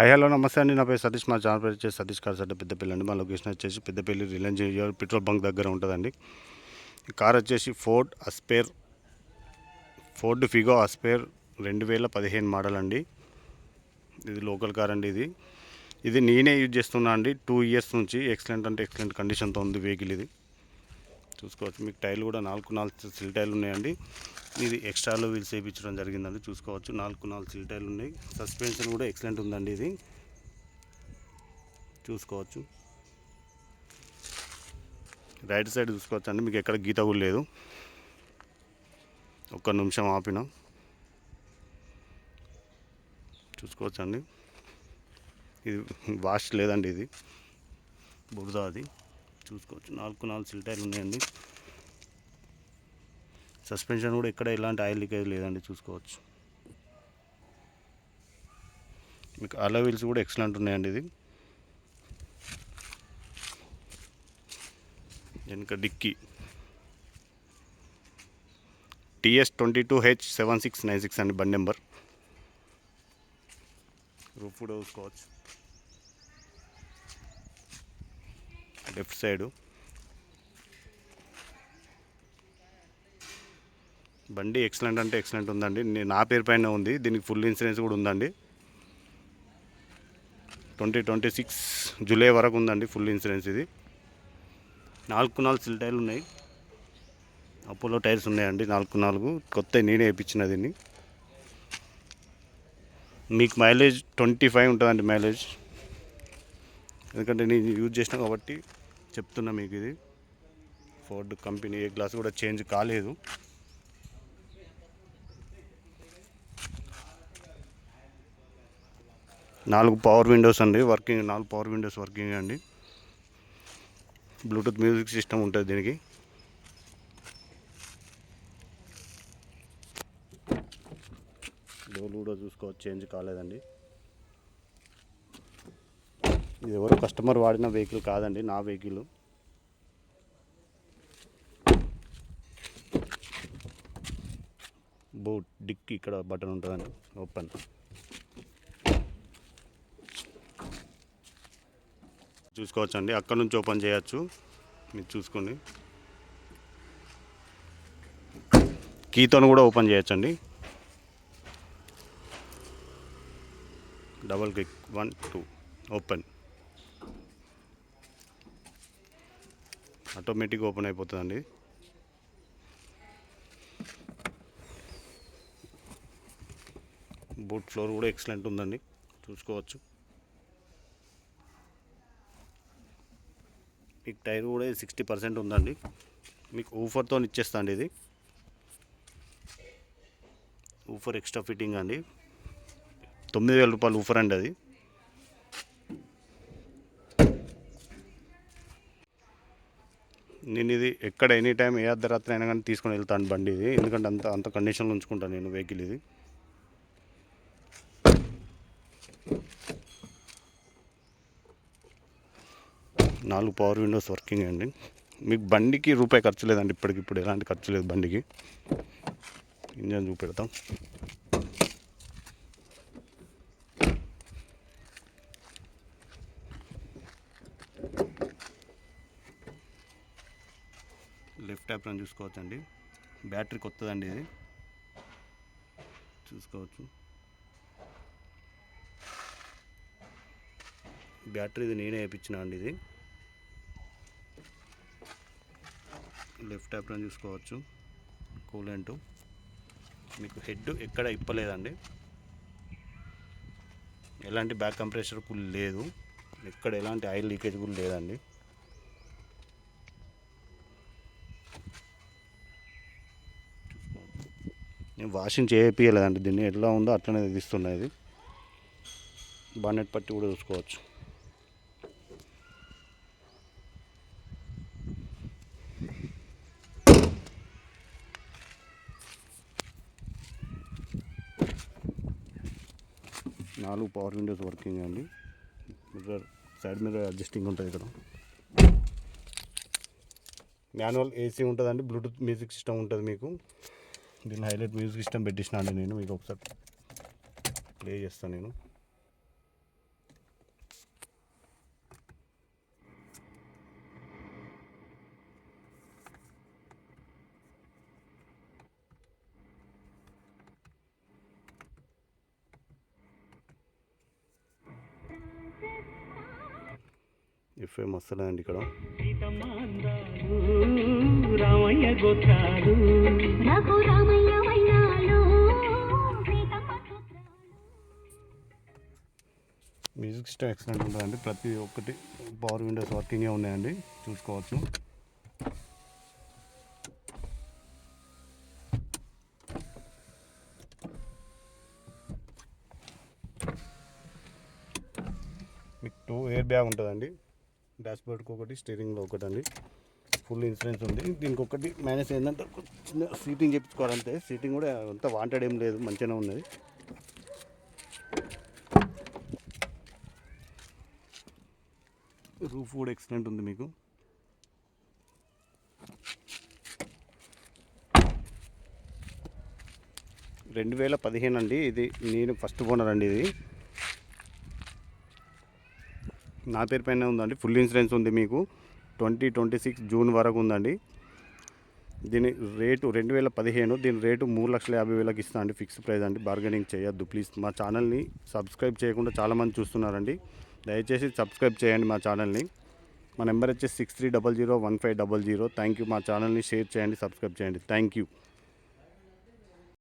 High hello నమస్తే అండి. నా పేరు సతీష్ మా ఛానల్ పేరు వచ్చేసి సతీష్ కార్ సెట్ పెద్దపల్లి అండి మా లొకేషన్ వచ్చేసి Peddapalli Reliance Jio petrol bunk దగ్గర ఉంటుందండి. కార్ వచ్చేసి Ford Aspire Ford Figo Aspire రెండు వేల పదిహేను మోడల్ అండి. ఇది లోకల్ కార్ అండి ఇది. ఇది నేనే యూజ్ చేస్తున్నా అండి. టూ ఇయర్స్ నుంచి ఎక్సలెంట్ అంటే ఎక్సలెంట్ కండిషన్తో ఉంది వెహికల్ ఇది. చూసుకోవచ్చు. మీకు టైల్ కూడా నాలుగు నాలుగు సిల్ టైల్ ఉన్నాయండి. ఇది ఎక్స్ట్రాలో వీల్స్ వేయించడం జరిగిందండి చూసుకోవచ్చు. నాలుగు నాలుగు సిల్ టైల్ ఉన్నాయి. సస్పెన్షన్ కూడా ఎక్సలెంట్ ఉందండి ఇది. చూసుకోవచ్చు. రైట్ సైడ్ చూసుకోవచ్చు అండి మీకు ఎక్కడ గీత కూడా లేదు. ఒక్క నిమిషం ఆపిన. చూసుకోవచ్చండి. ఇది వాష్ లేదండి ఇది. బురద అది. చూసుకోవచ్చు. నాలుగు నాలుగు సిల్టైర్లు ఉన్నాయండి. సస్పెన్షన్ కూడా ఎక్కడ ఎలాంటి ఆయిల్ లీకేజ్ లేదండి చూసుకోవచ్చు. మీకు అలా వీల్స్ కూడా ఎక్సలెంట్ ఉన్నాయండి ఇది. వెనుక dickey. TS twenty two H seven six nine six అండి బండి నెంబర్. రూఫ్ కూడా చూసుకోవచ్చు. Left side. బండి ఎక్సలెంట్ అంటే ఎక్సలెంట్ ఉందండి. నా పేరు పైన ఉంది. దీనికి ఫుల్ ఇన్సూరెన్స్ కూడా ఉందండి. ట్వంటీ ట్వంటీ సిక్స్ జూలై వరకు ఉందండి ఫుల్ ఇన్సూరెన్స్ ఇది. నాలుగు నాలుగు సిల్ టైర్లు ఉన్నాయి. అపోలో టైర్స్ ఉన్నాయండి నాలుగు నాలుగు. కొత్త నేనే వేయించిన దీన్ని. మీకు మైలేజ్ ట్వంటీ ఫైవ్ ఉంటుందండి మైలేజ్. ఎందుకంటే నేను యూజ్ చేసిన కాబట్టి చెప్తున్నా మీకు ఇది. ఫోర్డ్ కంపెనీ ఏ గ్లాస్ కూడా చేంజ్ కాలేదు. నాలుగు పవర్ విండోస్ అండి వర్కింగ్ నాలుగు పవర్ విండోస్ వర్కింగ్ అండి. బ్లూటూత్ మ్యూజిక్ సిస్టమ్ ఉంటుంది దీనికి. డోర్లు కూడా చూసుకోవచ్చు చేంజ్ కాలేదండి. ఇది ఎవరు కస్టమర్ వాడిన వెహికల్ కాదండి నా వెహికల్. బూట్ డిక్ ఇక్కడ బటన్ ఉంటుందండి ఓపెన్. చూసుకోవచ్చు అండి అక్కడ నుంచి ఓపెన్ చేయొచ్చు మీరు చూసుకోండి. కీతో కూడా ఓపెన్ చేయొచ్చు అండి double click one two open. Automatic open అయిపోతుందండి. బూట్ ఫ్లోర్ కూడా ఎక్సలెంట్ ఉందండి. చూసుకోవచ్చు. మీకు టైర్ కూడా సిక్స్టీ పర్సెంట్ ఉందండి. మీకు ఊఫర్తో ఇచ్చేస్తా అండి ఇది. ఊఫర్ ఎక్స్ట్రా ఫిట్టింగ్ అండి. తొమ్మిది వేల రూపాయలు ఊఫర్ అండి అది. నేను ఇది ఎక్కడ ఎనీ టైం ఏ అర్ధరాత్రి అయినా కానీ తీసుకొని వెళ్తాను బండి ఇది. ఎందుకంటే అంత అంత కండిషన్లో ఉంచుకుంటాను నేను వెహికల్ ఇది. నాలుగు పవర్ విండోస్ వర్కింగ్ అండి. మీకు బండికి రూపాయి ఖర్చు లేదండి ఇప్పటికిప్పుడు. ఎలాంటి ఖర్చు లేదు బండికి. ఇంజన్ చూపెడతాం. లెఫ్ట్ ట్యాప్ అని చూసుకోవచ్చండి. బ్యాటరీ కొత్తదండి ఇది. చూసుకోవచ్చు. బ్యాటరీ ఇది నేనే వేయించిన అండి ఇది. లెఫ్ట్ ట్యాప్ చూసుకోవచ్చు. కూలెంట్. మీకు హెడ్ ఎక్కడ ఇప్పలేదండి. ఎలాంటి బ్యాక్ కంప్రెషర్ కూడా లేదు. ఎక్కడ ఎలాంటి ఆయిల్ లీకేజ్ కూడా లేదండి. నేను వాషింగ్ చేయపీయలేదండి. దీన్ని ఎట్లా ఉందో అట్లనే తీస్తున్నది. ఇది బానెట్ పట్టి కూడా చూసుకోవచ్చు. నాలుగు పవర్ విండోస్ వర్కింగ్ అండి. మిర్రర్ సైడ్ మిర్రర్ అడ్జస్టింగ్ ఉంటుంది ఇక్కడ. మాన్యువల్ ఏసీ ఉంటుందండి. బ్లూటూత్ మ్యూజిక్ సిస్టమ్ ఉంటుంది మీకు. దీన్ని హైలైట్ మ్యూజిక్ సిస్టమ్ పెట్టించిన అండి నేను మీకు ఒకసారి ప్లే చేస్తాను నేను Thank you. ఎఫ్ఎం వస్తుందండి ఇక్కడ. రామయ్య గోత్రాలు. రఘు రామయ్య వైనాలు సీతమ్మ సూత్రాలు మ్యూజిక్ సిస్టమ్ ఎక్సలెంట్ ఉంటుందండి ప్రతి ఒక్కటి పవర్ విండోస్ వర్కింగే ఉన్నాయండి. చూసుకోవచ్చు. మీకు టూ ఎయిర్ బ్యాగ్ ఉంటుందండి. డాష్బోర్డ్కి ఒకటి స్టీరింగ్లో ఒకటి అండి ఫుల్ ఇన్సూరెన్స్ ఉంది. దీనికి ఒకటి మైనస్ ఏంటంటే చిన్న సీటింగ్ చెప్పించుకోవాలంటే సీటింగ్ కూడా అంత వాంటెడ్ ఏం లేదు మంచిగానే ఉన్నది. రూఫ్ కూడా ఎక్సలెంట్ ఉంది మీకు. రెండు వేల పదిహేను అండి. ఇది నేను ఫస్ట్ ఓనర్ అండి ఇది. నా పేరు పైన ఉందండి. ఫుల్ ఇన్సూరెన్స్ ఉంది మీకు. ట్వంటీ ట్వంటీ సిక్స్ జూన్ వరకు ఉందండి. దీని రేటు రెండు వేల పదిహేను దీని రేటు మూడు లక్షల యాభై వేలకు ఇస్తా అండి. ఫిక్స్ ప్రైస్ అండి. బార్గెనింగ్ చేయొద్దు. ప్లీజ్ మా ఛానల్ని సబ్స్క్రైబ్ చేయకుండా చాలామంది చూస్తున్నారండి. దయచేసి సబ్స్క్రైబ్ చేయండి మా ఛానల్ని. మా నెంబర్ వచ్చేసి six three double zero one five double zero thank you మా ఛానల్ని షేర్ చేయండి సబ్స్క్రైబ్ చేయండి. Thank you